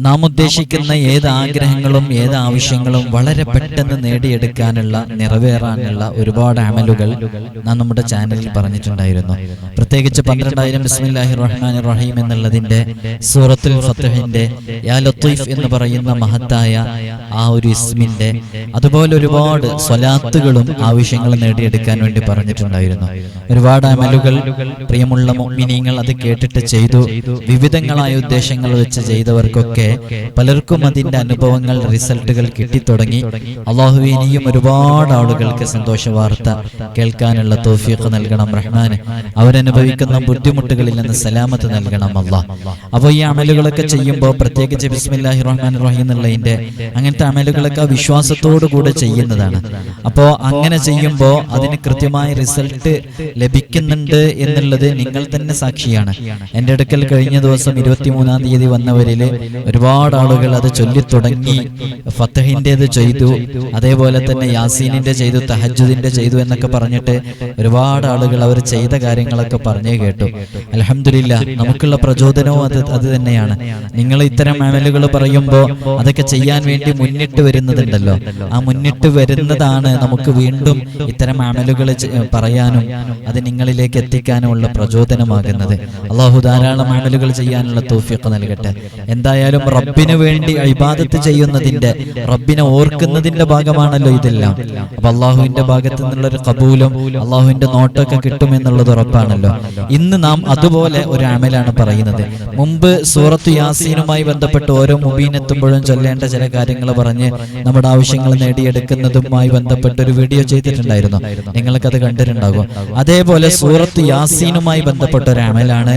നാം ഉദ്ദേശിക്കുന്ന ഏത് ആഗ്രഹങ്ങളും ഏത് ആവശ്യങ്ങളും വളരെ പെട്ടെന്ന് നേടിയെടുക്കാനുള്ള നിറവേറാനുള്ള ഒരുപാട് അമലുകൾ നാം നമ്മുടെ ചാനലിൽ പറഞ്ഞിട്ടുണ്ടായിരുന്നു. പ്രത്യേകിച്ച് പന്ത്രണ്ടായിരം ബിസ്മില്ലാഹി റഹ്മാൻ റഹീം എന്നുള്ളതിന്റെ സൂറത്തുൽ ഫത്തഹിന്റെ യാ ലത്തീഫ് എന്ന് പറയുന്ന മഹത്തായ ആ ഒരു ഇസ്മിന്റെ അതുപോലെ ഒരുപാട് സ്വലാത്തുകളും ആവശ്യങ്ങളും നേടിയെടുക്കാൻ വേണ്ടി പറഞ്ഞിട്ടുണ്ടായിരുന്നു. ഒരുപാട് അമലുകൾ പ്രിയമുള്ള മിനിങ്ങൾ അത് കേട്ടിട്ട് ചെയ്തു. വിവിധങ്ങളായ ഉദ്ദേശങ്ങൾ വെച്ച് ചെയ്തവർക്കൊക്കെ പലർക്കും അതിന്റെ അനുഭവങ്ങൾ റിസൾട്ടുകൾ കിട്ടിത്തുടങ്ങി. അള്ളാഹു ഇനിയും ഒരുപാട് ആളുകൾക്ക് സന്തോഷ വാർത്ത കേൾക്കാനുള്ള തോഫീഖ് നൽകണം റഹ്മാൻ അവരനുഭവിക്കുന്ന ബുദ്ധിമുട്ടുകളിൽ നിന്ന് സലാമത്ത് നൽകണം അള്ളാഹ്. അപ്പോൾ ഈ അമലുകളൊക്കെ ചെയ്യുമ്പോൾ പ്രത്യേകിച്ച് ബിസ്മില്ലാഹി റഹ്മാൻ റഹീം എന്നുള്ളതിന്റെ അങ്ങനത്തെ അമലുകളൊക്കെ വിശ്വാസത്തോടു കൂടെ ചെയ്യുന്നതാണ്. അപ്പോൾ അങ്ങനെ ചെയ്യുമ്പോൾ അതിന് കൃത്യമായ റിസൾട്ട് ലഭിക്കുന്നുണ്ട് എന്നുള്ളത് നിങ്ങൾ തന്നെ സാക്ഷിയാണ്. എന്റെ അടുക്കൽ കഴിഞ്ഞ ദിവസം ഇരുപത്തിമൂന്നാം തീയതി വന്നവരിൽ ഒരുപാട് ആളുകൾ അത് ചൊല്ലി തുടങ്ങി ഫത്തഹിന്റെത് ചെയ്തു അതേപോലെ തന്നെ യാസീനിന്റെ ചെയ്തു തഹജുദിന്റെ ചെയ്തു എന്നൊക്കെ പറഞ്ഞിട്ട് ഒരുപാട് ആളുകൾ അവർ ചെയ്ത കാര്യങ്ങളൊക്കെ പറഞ്ഞേ കേട്ടു. അലഹമില്ല നമുക്കുള്ള പ്രചോദനവും അത് അത് തന്നെയാണ്. നിങ്ങൾ ഇത്തരം അമലുകൾ പറയുമ്പോൾ അതൊക്കെ ചെയ്യാൻ വേണ്ടി മുന്നിട്ട് വരുന്നതുണ്ടല്ലോ. ആ മുന്നിട്ട് വരുന്നതാണ് നമുക്ക് വീണ്ടും ഇത്തരം അമലുകൾ പറയാനും അത് നിങ്ങളിലേക്ക് എത്തിക്കാനുമുള്ള പ്രചോദനമാകുന്നത്. അള്ളാഹു ധാരാളം അമലുകൾ ചെയ്യാനുള്ള തോഫിയൊക്കെ നൽകട്ടെ. എന്തായാലും റബ്ബിന് വേണ്ടി ഇബാദത്ത് ചെയ്യുന്നതിന്റെ റബ്ബിനെ ഓർക്കുന്നതിന്റെ ഭാഗമാണല്ലോ ഇതെല്ലാം. അപ്പൊ അള്ളാഹുവിന്റെ ഭാഗത്ത് നിന്നുള്ള ഒരു കബൂലും അള്ളാഹുവിന്റെ നോട്ടൊക്കെ കിട്ടും എന്നുള്ളത് ഉറപ്പാണല്ലോ. ഇന്ന് നാം അതുപോലെ ഒരു അമലാണ് പറയുന്നത്. മുമ്പ് സൂറത്ത് യാസീനുമായി ബന്ധപ്പെട്ട് ഓരോ മുബീൻ എത്തുമ്പോഴും ചൊല്ലേണ്ട ചില കാര്യങ്ങൾ പറഞ്ഞ് നമ്മുടെ ആവശ്യങ്ങൾ നേടിയെടുക്കുന്നതുമായി ബന്ധപ്പെട്ട് ഒരു വീഡിയോ ചെയ്തിട്ടുണ്ടായിരുന്നു. നിങ്ങൾക്കത് കണ്ടിട്ടുണ്ടാകും. അതേപോലെ സൂറത്ത് യാസീനുമായി ബന്ധപ്പെട്ട ഒരു അമലാണ്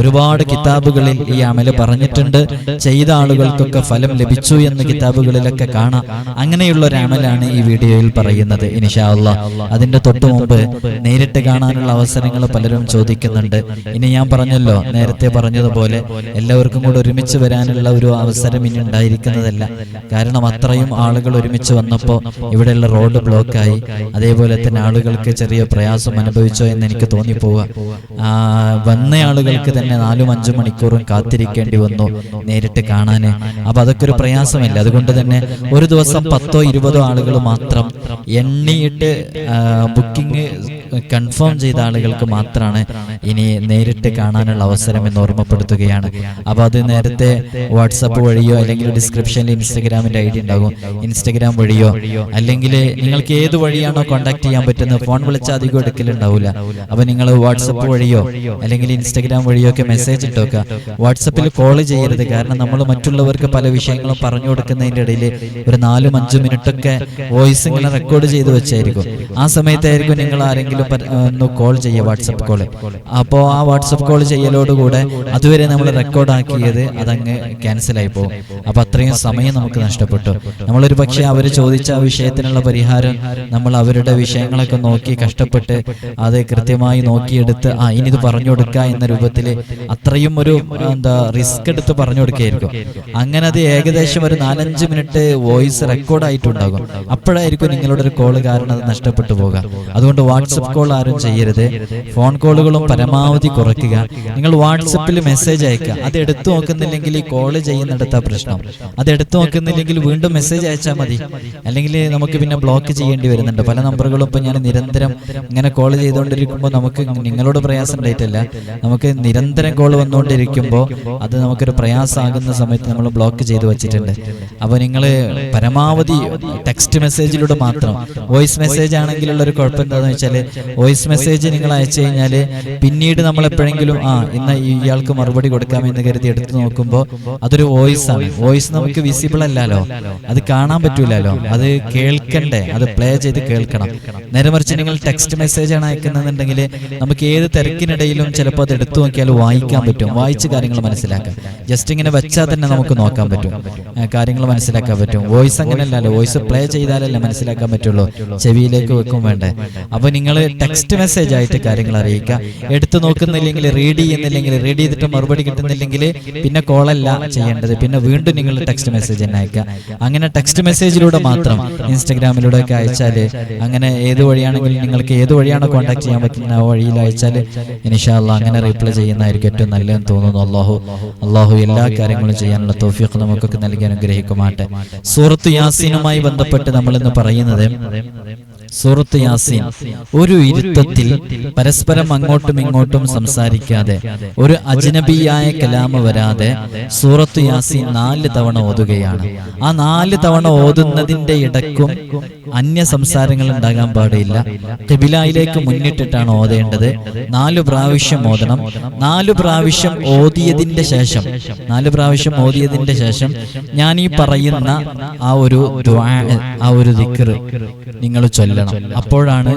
ഒരുപാട് കിതാബുകളിൽ ഈ അമൽ പറഞ്ഞിട്ടുണ്ട്. ചെയ്ത ആളുകൾക്കൊക്കെ ഫലം ലഭിച്ചു എന്ന് കിതാബുകളിലൊക്കെ കാണാം. അങ്ങനെയുള്ള ഒരു അമലാണ് ഈ വീഡിയോയിൽ പറയുന്നത്. ഇനിഷാല്ല അതിന്റെ തൊട്ടു മുമ്പ് നേരിട്ട് കാണാനുള്ള അവസരങ്ങൾ പലരും ചോദിക്കുന്നുണ്ട്. ഇനി ഞാൻ പറഞ്ഞല്ലോ നേരത്തെ പറഞ്ഞതുപോലെ എല്ലാവർക്കും കൂടെ ഒരുമിച്ച് വരാനുള്ള ഒരു അവസരം ഇനി ഉണ്ടായിരിക്കുന്നതല്ല. കാരണം അത്രയും ആളുകൾ ഒരുമിച്ച് വന്നപ്പോൾ ഇവിടെയുള്ള റോഡ് ബ്ലോക്കായി. അതേപോലെ തന്നെ ആളുകൾക്ക് ചെറിയ പ്രയാസം അനുഭവിച്ചോ എന്ന് എനിക്ക് തോന്നിപ്പോവുക. വന്ന ആളുകൾക്ക് തന്നെ നാലും അഞ്ചും മണിക്കൂറും കാത്തിരിക്കേണ്ടി വന്നു നേരിട്ട് കാണാന്. അപ്പൊ അതൊക്കെ ഒരു പ്രയാസമല്ല? അതുകൊണ്ട് തന്നെ ഒരു ദിവസം പത്തോ ഇരുപതോ ആളുകൾ മാത്രം എണ്ണിയിട്ട് ബുക്കിംഗ് കൺഫേം ചെയ്ത ആളുകൾക്ക് മാത്രമാണ് ഇനി നേരിട്ട് കാണാനുള്ള അവസരം എന്ന് ഓർമ്മപ്പെടുത്തുകയാണ്. അപ്പോൾ അത് നേരത്തെ വാട്സപ്പ് വഴിയോ അല്ലെങ്കിൽ ഡിസ്ക്രിപ്ഷനിൽ ഇൻസ്റ്റാഗ്രാമിന്റെ ഐ ഡി ഉണ്ടാകും. ഇൻസ്റ്റഗ്രാം വഴിയോ അല്ലെങ്കിൽ നിങ്ങൾക്ക് ഏത് വഴിയാണോ കോൺടാക്ട് ചെയ്യാൻ പറ്റുന്നത് ഫോൺ വിളിച്ചാൽ അധികം എടുക്കലുണ്ടാവില്ല അപ്പൊ നിങ്ങൾ വാട്സപ്പ് വഴിയോ അല്ലെങ്കിൽ ഇൻസ്റ്റഗ്രാം വഴിയോ ഒക്കെ മെസ്സേജ് ഇട്ടോക്കുക വാട്സപ്പിൽ കോൾ ചെയ്യരുത്. കാരണം നമ്മൾ മറ്റുള്ളവർക്ക് പല വിഷയങ്ങളും പറഞ്ഞു കൊടുക്കുന്നതിന്റെ ഇടയിൽ ഒരു നാലും അഞ്ചും മിനിറ്റൊക്കെ വോയിസ് ഇങ്ങനെ റെക്കോർഡ് ചെയ്ത് വെച്ചായിരിക്കും. ആ സമയത്തായിരിക്കും നിങ്ങൾ ആരെങ്കിലും ഒന്ന് കോൾ ചെയ്യുക വാട്സപ്പ് കോൾ അപ്പോൾ ആ വാട്സപ്പ് കോൾ ചെയ്യലോടുകൂടെ അതുവരെ നമ്മൾ റെക്കോർഡാക്കിയത് അതങ്ങ് ക്യാൻസൽ ആയി പോകും. അപ്പം അത്രയും സമയം നമുക്ക് നഷ്ടപ്പെട്ടു. നമ്മളൊരു പക്ഷേ അവർ ചോദിച്ച ആ വിഷയത്തിനുള്ള പരിഹാരം നമ്മൾ അവരുടെ വിഷയങ്ങളൊക്കെ നോക്കി കഷ്ടപ്പെട്ട് അത് കൃത്യമായി നോക്കിയെടുത്ത് ആ ഇനി ഇത് പറഞ്ഞു കൊടുക്കുക എന്ന രൂപത്തിൽ അത്രയും ഒരു എന്താ റിസ്ക് എടുത്ത് പറഞ്ഞു കൊടുക്കുകയായിരിക്കും അങ്ങനെ അത് ഏകദേശം ഒരു നാലഞ്ച് മിനിറ്റ് വോയിസ് റെക്കോർഡ് ആയിട്ടുണ്ടാകും. അപ്പോഴായിരിക്കും നിങ്ങളുടെ ഒരു കോൾ കാരണം അത് നഷ്ടപ്പെട്ടു പോകുക അതുകൊണ്ട് വാട്സപ്പ് കോൾ ആരും ചെയ്യരുത്. ഫോൺ കോളുകളും പരമാവധി കുറയ്ക്കുക. നിങ്ങൾ വാട്സപ്പിൽ മെസ്സേജ് അയക്കുക. അത് എടുത്തു നോക്കുന്നില്ലെങ്കിൽ ഈ കോൾ ചെയ്യുന്നിടത്ത പ്രശ്നം. അത് എടുത്തു നോക്കുന്നില്ലെങ്കിൽ വീണ്ടും മെസ്സേജ് അയച്ചാൽ മതി. അല്ലെങ്കിൽ നമുക്ക് പിന്നെ ബ്ലോക്ക് ചെയ്യേണ്ടി വരുന്നുണ്ട്. പല നമ്പറുകളും ഇപ്പൊ ഞാൻ നിരന്തരം ഇങ്ങനെ കോൾ ചെയ്തുകൊണ്ടിരിക്കുമ്പോൾ നമുക്ക് നിങ്ങളോട് പ്രയാസം ഉണ്ടായിട്ടില്ല. നമുക്ക് നിരന്തരം കോൾ വന്നുകൊണ്ടിരിക്കുമ്പോൾ അത് നമുക്കൊരു പ്രയാസമാകുന്ന സമയത്ത് നമ്മൾ ബ്ലോക്ക് ചെയ്തു വെച്ചിട്ടുണ്ട്. അപ്പോൾ നിങ്ങൾ പരമാവധി ടെക്സ്റ്റ് മെസ്സേജിലൂടെ മാത്രം. വോയിസ് മെസ്സേജ് ആണെങ്കിലുള്ള ഒരു കുഴപ്പം എന്താണെന്ന് വെച്ചാൽ വോയിസ് മെസ്സേജ് നിങ്ങൾ അയച്ചു കഴിഞ്ഞാൽ പിന്നീട് നമ്മൾ എപ്പോഴെങ്കിലും ആ ഇന്ന് ഇയാൾക്ക് മറുപടി കൊടുക്കാമെന്ന് കരുതി എടുത്തു നോക്കുമ്പോൾ അതൊരു വോയിസ് ആണ്. വോയിസ് നമുക്ക് വിസിബിൾ അല്ലല്ലോ. അത് കാണാൻ പറ്റൂലല്ലോ. അത് കേൾക്കണ്ടേ? അത് പ്ലേ ചെയ്ത് കേൾക്കണം. നേരെ മറിച്ച് നിങ്ങൾ ടെക്സ്റ്റ് മെസ്സേജ് ആണ് അയക്കുന്നതെന്നുണ്ടെങ്കിൽ നമുക്ക് ഏത് തിരക്കിനിടയിലും ചിലപ്പോൾ അത് എടുത്തു നോക്കിയാൽ വായിക്കാൻ പറ്റും. വായിച്ച് കാര്യങ്ങൾ മനസ്സിലാക്കാം ജസ്റ്റ് ഇങ്ങനെ വെച്ചാൽ തന്നെ നമുക്ക് നോക്കാൻ പറ്റും. കാര്യങ്ങൾ മനസ്സിലാക്കാൻ പറ്റും. വോയിസ് അങ്ങനെയല്ലല്ലോ. വോയിസ് പ്ലേ ചെയ്താലല്ലേ മനസ്സിലാക്കാൻ പറ്റുള്ളൂ. ചെവിയിലേക്ക് വെക്കും വേണ്ടേ? അപ്പൊ നിങ്ങൾ ടെക്സ്റ്റ് മെസ്സേജ് ആയിട്ട് കാര്യങ്ങൾ അറിയിക്കുക എടുത്തു നോക്കുന്നില്ലെങ്കിൽ റീഡ് ചെയ്യുന്നില്ലെങ്കിൽ റീഡ് ചെയ്തിട്ട് മറുപടി കിട്ടുന്നില്ലെങ്കിൽ പിന്നെ കോളല്ല ചെയ്യേണ്ടത്. പിന്നെ വീണ്ടും നിങ്ങൾ ടെക്സ്റ്റ് മെസ്സേജ് തന്നെ അയക്കുക. അങ്ങനെ ടെക്സ്റ്റ് മെസ്സേജിലൂടെ മാത്രം ഇൻസ്റ്റഗ്രാമിലൂടെ ഒക്കെ അയച്ചാൽ അങ്ങനെ ഏത് വഴിയാണെങ്കിലും നിങ്ങൾക്ക് ഏത് വഴിയാണോ കോൺടാക്ട് ചെയ്യാൻ പറ്റുന്ന ആ വഴിയിൽ അയച്ചാൽ ഇനിഷാല്ല അങ്ങനെ റിപ്ലൈ ചെയ്യുന്നതായിരിക്കും ഏറ്റവും നല്ലതെന്ന് തോന്നുന്നു. അള്ളാഹു അള്ളാഹു എല്ലാ കാര്യങ്ങളും ചെയ്യാനുള്ള തോഫിയൊക്കെ നമുക്കൊക്കെ നൽകി അനുഗ്രഹിക്കുമാട്ടെ. സൂറത്ത് യാസീനുമായി ബന്ധപ്പെട്ട് നമ്മൾ ഇന്ന് പറയുന്നത് സൂറത്ത് യാസീൻ. ഒരു ഇരുത്തത്തിൽ പരസ്പരം അങ്ങോട്ടും ഇങ്ങോട്ടും സംസാരിക്കാതെ ഒരു അജ്നബിയായ കലാമ വരാതെ സൂറത്ത് യാസീൻ നാല് തവണ ഓതുകയാണ്. ആ നാല് തവണ ഓതുന്നതിന്റെ ഇടക്കും അന്യ സംസാരങ്ങൾ ഉണ്ടാകാൻ പാടില്ല. കിബിലായിലേക്ക് മുന്നിട്ടിട്ടാണ് ഓതേണ്ടത്. നാലു പ്രാവശ്യം ഓതണം. നാലു പ്രാവശ്യം ഓതിയതിന്റെ ശേഷം. നാലു പ്രാവശ്യം ഓതിയതിന്റെ ശേഷം ഞാൻ ഈ പറയുന്ന ആ ഒരു ആ ഒരു ദിക്ർ നിങ്ങൾ ചൊല്ലണം. അപ്പോഴാണ്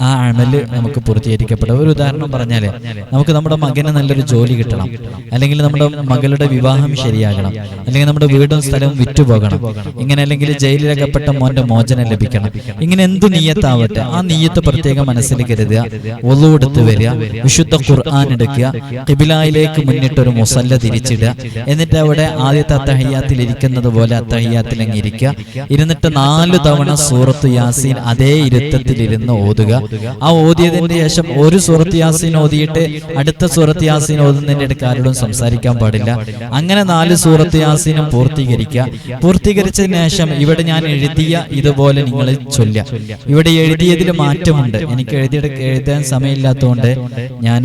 ആ അമൽ നമുക്ക് പൂർത്തീകരിക്കപ്പെടും. ഒരു ഉദാഹരണം പറഞ്ഞാൽ നമുക്ക് നമ്മുടെ മകന് നല്ലൊരു ജോലി കിട്ടണം. അല്ലെങ്കിൽ നമ്മുടെ മകളുടെ വിവാഹം ശരിയാകണം. അല്ലെങ്കിൽ നമ്മുടെ വീടും സ്ഥലവും വിറ്റുപോകണം. ഇങ്ങനെ അല്ലെങ്കിൽ ജയിലിലകപ്പെട്ട മോന്റെ മോചനം ലഭിക്കണം. ഇങ്ങനെ എന്ത് നീയത്താവട്ടെ ആ നീയത്ത് പ്രത്യേകം മനസ്സിൽ കരുതുക. ഒന്നു എടുത്ത് വരിക. വിശുദ്ധ ഖുർആൻ എടുക്കുക. കിബിലായിലേക്ക് മുന്നിട്ട് ഒരു മുസല്ല തിരിച്ചിടുക. എന്നിട്ട് അവിടെ ആദ്യത്തെ അത്തഹയ്യാത്തിൽ ഇരിക്കുന്നത് പോലെ അത്തഹയ്യാത്തിൽ അങ്ങ് ഇരിക്കുക. ഇരുന്നിട്ട് നാല് തവണ സൂറത്ത് യാസീൻ അതേ ഇരുത്തത്തിലിരുന്ന് ഓതുക. ആ ഓതിയതിന്റെ ശേഷം ഒരു സൂറത്ത് യാസീൻ ഓതിയിട്ട് അടുത്ത സൂറത്ത് യാസീൻ ഓതുന്നതിന്റെ ഇടയ്ക്ക് ആരോടും സംസാരിക്കാൻ പാടില്ല. അങ്ങനെ നാല് സൂറത്ത് യാസീനും പൂർത്തീകരിക്കുക പൂർത്തീകരിച്ചതിന് ശേഷം ഇവിടെ ഞാൻ എഴുതിയ ഇതുപോലെ നിങ്ങൾ ചൊല്ല ഇവിടെ എഴുതിയതിൽ മാറ്റമുണ്ട്. എനിക്ക് എഴുതിയ എഴുതാൻ സമയമില്ലാത്തതുകൊണ്ട് ഞാൻ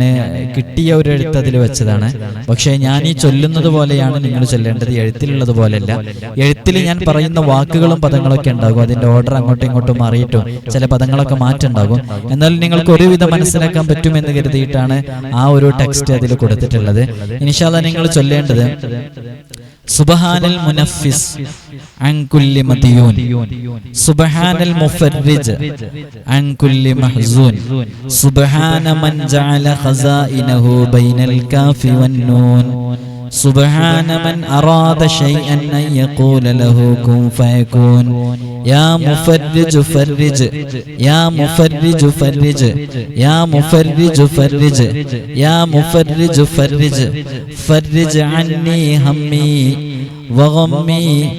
കിട്ടിയ ഒരു എഴുത്ത് അതിൽ വെച്ചതാണ്. പക്ഷേ ഞാൻ ഈ ചൊല്ലുന്നത് പോലെയാണ് നിങ്ങൾ ചൊല്ലേണ്ടത്. എഴുത്തിലുള്ളത് പോലെയല്ല. എഴുത്തിൽ ഞാൻ പറയുന്ന വാക്കുകളും പദങ്ങളൊക്കെ ഉണ്ടാകും. അതിന്റെ ഓർഡർ അങ്ങോട്ടും ഇങ്ങോട്ടും മാറിയിട്ടും ചില പദങ്ങളൊക്കെ മാറ്റുണ്ടാകും എന്നാൽ നിങ്ങൾക്ക് ഒരുവിധം മനസ്സിലാക്കാൻ പറ്റുമെന്ന് കരുതിയിട്ടാണ് ആ ഒരു ടെക്സ്റ്റ് അതിൽ കൊടുത്തിട്ടുള്ളത്. ഇനിഷാല നിങ്ങൾ ചൊല്ലേണ്ടത് സുബഹാനൽ മുനഫിസ് അൻകുല്ലി മദിയൂൻ സുബഹാനൽ മുഫർരിജ് അൻകുല്ലി മഹ്സൂൻ. സുബഹാന മൻ ജഅല ഖസാഇനഹു ബൈനൽ കാഫി വന്നൂൻ سبحان من أراد شيئا أن يقول له كن فيكون. يا مفرج فرج. يا مفرج فرج. يا مفرج فرج. يا مفرج فرج. فرج. عني همي. وغمي.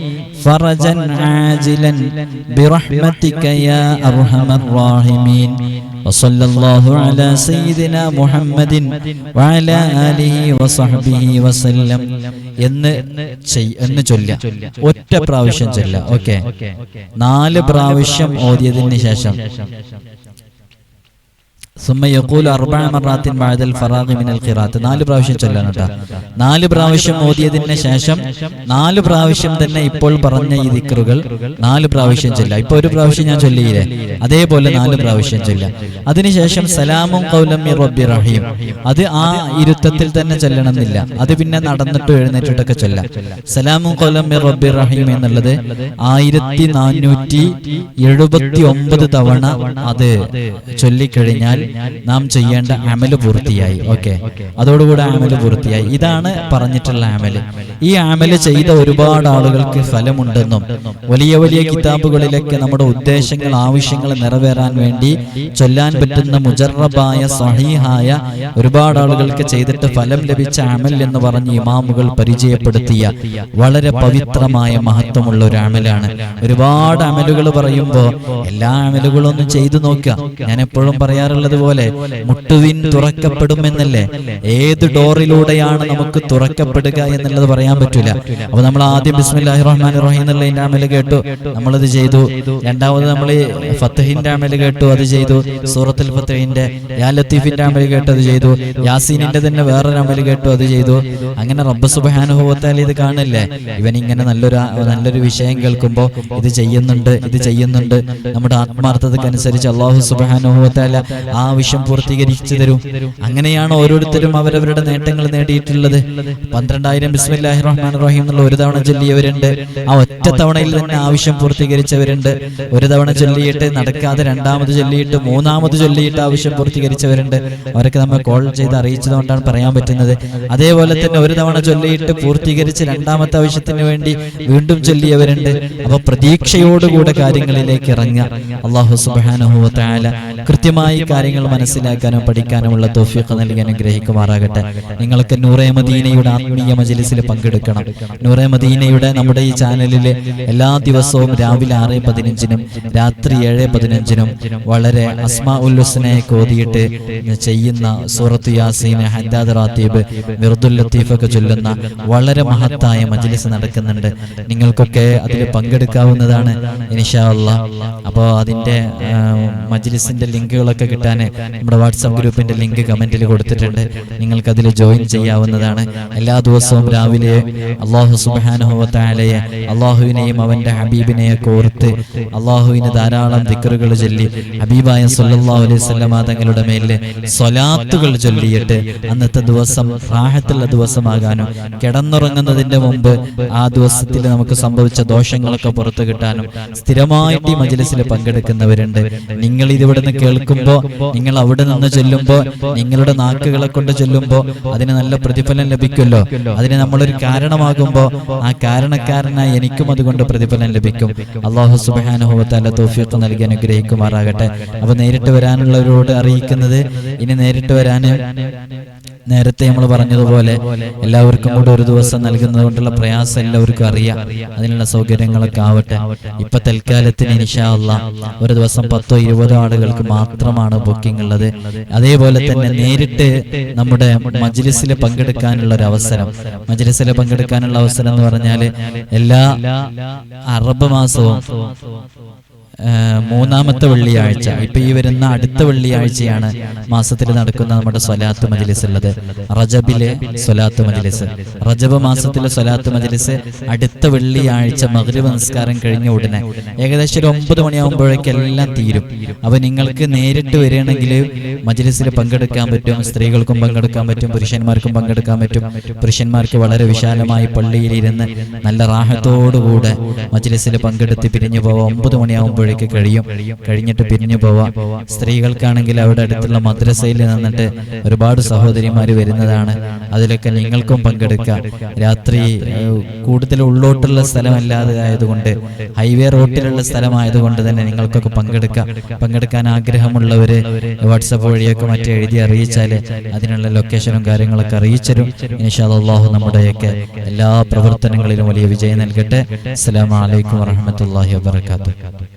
فرجا عاجلا. برحمتك يا أرحم الراحمين. وصلى الله على سيدنا محمد وعلى آله وصحبه وسلم എന്ന് ചെയ്- എന്ന് ചൊല്ല ഒറ്റ പ്രാവശ്യം ചൊല്ല ഓക്കെ നാല് പ്രാവശ്യം ഓതിയതിന് ശേഷം നാല് പ്രാവശ്യം ചൊല്ലണം നാല് പ്രാവശ്യം ഓതിയതിന് ശേഷം നാല് പ്രാവശ്യം തന്നെ ഇപ്പോൾ പറഞ്ഞ ഈ ദിക്റുകൾ നാല് പ്രാവശ്യം ചൊല്ല. ഇപ്പൊ ഒരു പ്രാവശ്യം ഞാൻ ചൊല്ലിയില്ലേ? അതേപോലെ നാല് പ്രാവശ്യം ചൊല്ല. അതിനുശേഷം സലാമും കൗലം റബ്ബി റഹീം. അത് ആ ഇരുത്തത്തിൽ തന്നെ ചൊല്ലണമെന്നില്ല. അത് പിന്നെ നടന്നിട്ട് എഴുന്നേറ്റിട്ടൊക്കെ ചൊല്ലാം. സലാമും കൗലം റബ്ബി റഹീം എന്നുള്ളത് ആയിരത്തി നാനൂറ്റി എഴുപത്തി ഒമ്പത് തവണ അത് ചൊല്ലിക്കഴിഞ്ഞാൽ നാം ചെയ്യേണ്ട അമൽ പൂർത്തിയായി. ഓക്കെ. അതോടുകൂടെ അമൽ പൂർത്തിയായി. ഇതാണ് പറഞ്ഞിട്ടുള്ള അമൽ. ഈ അമൽ ചെയ്ത ഒരുപാട് ആളുകൾക്ക് ഫലമുണ്ടെന്നും വലിയ വലിയ കിതാബുകളിലൊക്കെ നമ്മുടെ ഉദ്ദേശങ്ങൾ ആവശ്യങ്ങൾ നിറവേറാൻ വേണ്ടി ചൊല്ലാൻ പറ്റുന്ന മുജറബായ സഹീഹായ ഒരുപാട് ആളുകൾക്ക് ചെയ്തിട്ട് ഫലം ലഭിച്ച അമൽ എന്ന് പറഞ്ഞ് ഇമാമുകൾ പരിചയപ്പെടുത്തിയ വളരെ പവിത്രമായ മഹത്വമുള്ള ഒരു അമലാണ്. ഒരുപാട് അമലുകൾ പറയുമ്പോൾ എല്ലാ അമലുകളും ഒന്ന് ചെയ്തു നോക്കുക. ഞാൻ എപ്പോഴും പറയാറുള്ളത് പോലെ മുട്ടുവിൻ തുറക്കപ്പെടുമെന്നല്ലേ? ഏത് ഡോറിലൂടെയാണ് നമുക്ക് തുറക്കപ്പെടുക എന്നുള്ളത് പറയാൻ പറ്റില്ല അപ്പൊ നമ്മൾ ആദ്യം ബിസ്മില്ലാഹി റഹ്മാൻ റഹീം എന്നുള്ള കേട്ടു. നമ്മളത് ചെയ്തു. രണ്ടാമത് നമ്മൾ ഫത്തഹിന്റെ അമൽ കേട്ടു അത് ചെയ്തു. സൂറത്തുൽ ഫത്തഹിന്റെ യാ ലത്തീഫിന്റെ അമൽ കേട്ടു അത് ചെയ്തു. യാസീനിന്റെ തന്നെ വേറൊരു അമൽ കേട്ടു അത് ചെയ്തു. അങ്ങനെ റബ്ബ് സുബാനുഭവത്താൽ ഇത് കാണില്ലേ ഇവൻ ഇങ്ങനെ നല്ലൊരു നല്ലൊരു വിഷയം കേൾക്കുമ്പോൾ ഇത് ചെയ്യുന്നുണ്ട് ഇത് ചെയ്യുന്നുണ്ട്. നമ്മുടെ ആത്മാർത്ഥതക്കനുസരിച്ച് അള്ളാഹു സുബാനുഭവത്താല ആ ആവശ്യം പൂർത്തീകരിച്ചു തരും. അങ്ങനെയാണ് ഓരോരുത്തരും അവരവരുടെ നേട്ടങ്ങൾ നേടിയിട്ടുള്ളത്. പന്ത്രണ്ടായിരം ബിസ്മില്ലാഹി റഹ്മാൻ റഹീം എന്നുള്ള ഒരു തവണ ചൊല്ലിയവരുണ്ട്. ആ ഒറ്റ തവണയിൽ തന്നെ ആവശ്യം പൂർത്തീകരിച്ചവരുണ്ട്. ഒരു തവണ ചൊല്ലിയിട്ട് നടക്കാതെ രണ്ടാമത് ചൊല്ലിയിട്ട് മൂന്നാമത് ചൊല്ലിയിട്ട് ആവശ്യം പൂർത്തീകരിച്ചവരുണ്ട്. അവരൊക്കെ നമ്മൾ കോൾ ചെയ്ത് അറിയിച്ചതുകൊണ്ടാണ് പറയാൻ പറ്റുന്നത്. അതേപോലെ തന്നെ ഒരു തവണ ചൊല്ലിയിട്ട് പൂർത്തീകരിച്ച് രണ്ടാമത്തെ ആവശ്യത്തിന് വേണ്ടി വീണ്ടും ചൊല്ലിയവരുണ്ട്. അപ്പൊ പ്രതീക്ഷയോടുകൂടെ കാര്യങ്ങളിലേക്ക് ഇറങ്ങുക. അള്ളാഹു സുബാന കൃത്യമായി കാര്യങ്ങൾ മനസ്സിലാക്കാനും പഠിക്കാനുമുള്ള തോഫിക്ക് നൽകി അനുഗ്രഹിക്കുമാറാകട്ടെ. നിങ്ങൾക്ക് നൂറേ മദീനയുടെ ആത്മീയ മജലിസിൽ പങ്കെടുക്കണം. നൂറേ മദീനയുടെ നമ്മുടെ ഈ ചാനലിലെ എല്ലാ ദിവസവും രാവിലെ ആറ് പതിനഞ്ചിനും രാത്രി ഏഴ് പതിനഞ്ചിനും വളരെ അസ്മാ ഉല്ലുസിനെ കോതിയിട്ട് ചെയ്യുന്ന സൂറത്ത് യാസീൻ ഹൻദാദ് റാത്തീബ് മിർദുൽ ലത്തീഫൊക്കെ ചൊല്ലുന്ന വളരെ മഹത്തായ മജലിസ് നടക്കുന്നുണ്ട്. നിങ്ങൾക്കൊക്കെ അതിൽ പങ്കെടുക്കാവുന്നതാണ് ഇനിഷാ അല്ലാ അപ്പോൾ അതിന്റെ മജ്ലിസിന്റെ ലിങ്കുകളൊക്കെ കിട്ടാൻ നമ്മുടെ വാട്സാപ്പ് ഗ്രൂപ്പിന്റെ ലിങ്ക് കമന്റിൽ കൊടുത്തിട്ടുണ്ട്. നിങ്ങൾക്ക് അതിൽ ജോയിൻ ചെയ്യാവുന്നതാണ്. എല്ലാ ദിവസവും രാവിലെ അള്ളാഹു സുബാനുഹവത്താലയെ അള്ളാഹുവിനെയും അവന്റെ ഹബീബിനെയും കോർത്ത് അള്ളാഹുവിന് ധാരാളം ദിക്കറുകൾ ചൊല്ലി ഹബീബായ സല്ലല്ലാഹു അലൈഹി വസല്ലമ തങ്ങളുടെ മേലിൽ സ്വലാത്തുകൾ ചൊല്ലിയിട്ട് അന്നത്തെ ദിവസം റാഹത്തുള്ള ദിവസമാകാനും കിടന്നുറങ്ങുന്നതിന്റെ മുമ്പ് ആ ദിവസത്തിൽ നമുക്ക് സംഭവിച്ച ദോഷങ്ങളൊക്കെ പുറത്തു കിട്ടാനും സ്ഥിരമായിട്ട് ഈ മജലിസിൽ പങ്കെടുക്കുന്നവരുണ്ട്. നിങ്ങൾ ഇത് ഇവിടുന്ന് കേൾക്കുമ്പോൾ നിങ്ങൾ അവിടെ നിന്ന് ചെല്ലുമ്പോൾ നിങ്ങളുടെ നാക്കുകളെ കൊണ്ട് ചെല്ലുമ്പോൾ അതിന് നല്ല പ്രതിഫലം ലഭിക്കുമല്ലോ. അതിന് നമ്മളൊരു കാരണമാകുമ്പോൾ ആ കാരണക്കാരനായി എനിക്കും അതുകൊണ്ട് പ്രതിഫലം ലഭിക്കും. അള്ളാഹു സുബാനുഭവത്താല തോഫിയൊക്കെ നൽകി അനുഗ്രഹിക്കുമാറാകട്ടെ. അപ്പൊ നേരിട്ട് വരാനുള്ളവരോട് അറിയിക്കുന്നത് ഇനി നേരിട്ട് വരാന് നേരത്തെ നമ്മൾ പറഞ്ഞതുപോലെ എല്ലാവർക്കും കൂടെ ഒരു ദിവസം നൽകുന്നത് കൊണ്ടുള്ള പ്രയാസം എല്ലാവർക്കും അറിയാം. അതിനുള്ള സൗകര്യങ്ങളൊക്കെ ആവട്ടെ. ഇപ്പൊ തൽക്കാലത്തിന് അല്ലാ ഒരു ദിവസം പത്തോ ഇരുപതോ ആളുകൾക്ക് മാത്രമാണ് ബുക്കിംഗ് ഉള്ളത് അതേപോലെ തന്നെ നേരിട്ട് നമ്മുടെ മജ്ലിസിൽ പങ്കെടുക്കാനുള്ള ഒരു അവസരം. മജ്ലിസിൽ പങ്കെടുക്കാനുള്ള അവസരം എന്ന് പറഞ്ഞാൽ എല്ലാ അറബ് മാസവും മൂന്നാമത്തെ വെള്ളിയാഴ്ച. ഇപ്പൊ ഈ വരുന്ന അടുത്ത വെള്ളിയാഴ്ചയാണ് മാസത്തിൽ നടക്കുന്ന നമ്മുടെ സ്വലാത്ത് മജ്ലിസ് ഉള്ളത്. റജബിലെ സ്വലാത്ത് മജ്ലിസ്. റജബ് മാസത്തിലെ സ്വലാത്ത് മജ്ലിസ് അടുത്ത വെള്ളിയാഴ്ച മഗ്രിബ് നമസ്കാരം കഴിഞ്ഞ ഉടനെ. ഏകദേശം ഒരു ഒമ്പത് മണിയാകുമ്പോഴേക്ക് എല്ലാം തീരും. അപ്പൊ നിങ്ങൾക്ക് നേരിട്ട് വരികയാണെങ്കിൽ മജ്ലിസിൽ പങ്കെടുക്കാൻ പറ്റും സ്ത്രീകൾക്കും പങ്കെടുക്കാൻ പറ്റും പുരുഷന്മാർക്കും പങ്കെടുക്കാൻ പറ്റും. പുരുഷന്മാർക്ക് വളരെ വിശാലമായി പള്ളിയിൽ ഇരുന്ന് നല്ല റാഹത്തോടുകൂടെ മജ്ലിസിൽ പങ്കെടുത്ത് പിരിഞ്ഞു പോവാം. ഒമ്പത് മണിയാകുമ്പോഴേക്ക് കഴിയും. കഴിഞ്ഞിട്ട് പിരിഞ്ഞു പോവാം. സ്ത്രീകൾക്കാണെങ്കിൽ അവിടെ അടുത്തുള്ള മദ്രസയിൽ നിന്നിട്ട് ഒരുപാട് സഹോദരിമാർ വരുന്നതാണ്. അതിലൊക്കെ നിങ്ങൾക്കും പങ്കെടുക്കാം. രാത്രി കൂടുതൽ ഉള്ളോട്ടുള്ള സ്ഥലമല്ലാതെ ആയതുകൊണ്ട് ഹൈവേ റോട്ടിലുള്ള സ്ഥലമായതുകൊണ്ട് തന്നെ നിങ്ങൾക്കൊക്കെ പങ്കെടുക്കാം. പങ്കെടുക്കാൻ ആഗ്രഹമുള്ളവര് വാട്സപ്പ് വഴിയൊക്കെ മറ്റേ എഴുതി അറിയിച്ചാൽ അതിനുള്ള ലൊക്കേഷനും കാര്യങ്ങളൊക്കെ അറിയിച്ചരും. ഇൻഷാ അള്ളാഹു നമ്മുടെയൊക്കെ എല്ലാ പ്രവർത്തനങ്ങളിലും വലിയ വിജയം നൽകട്ടെ. അസ്സലാമു അലൈക്കും വറഹ്മത്തുള്ളാഹി വബറകാതുഹു.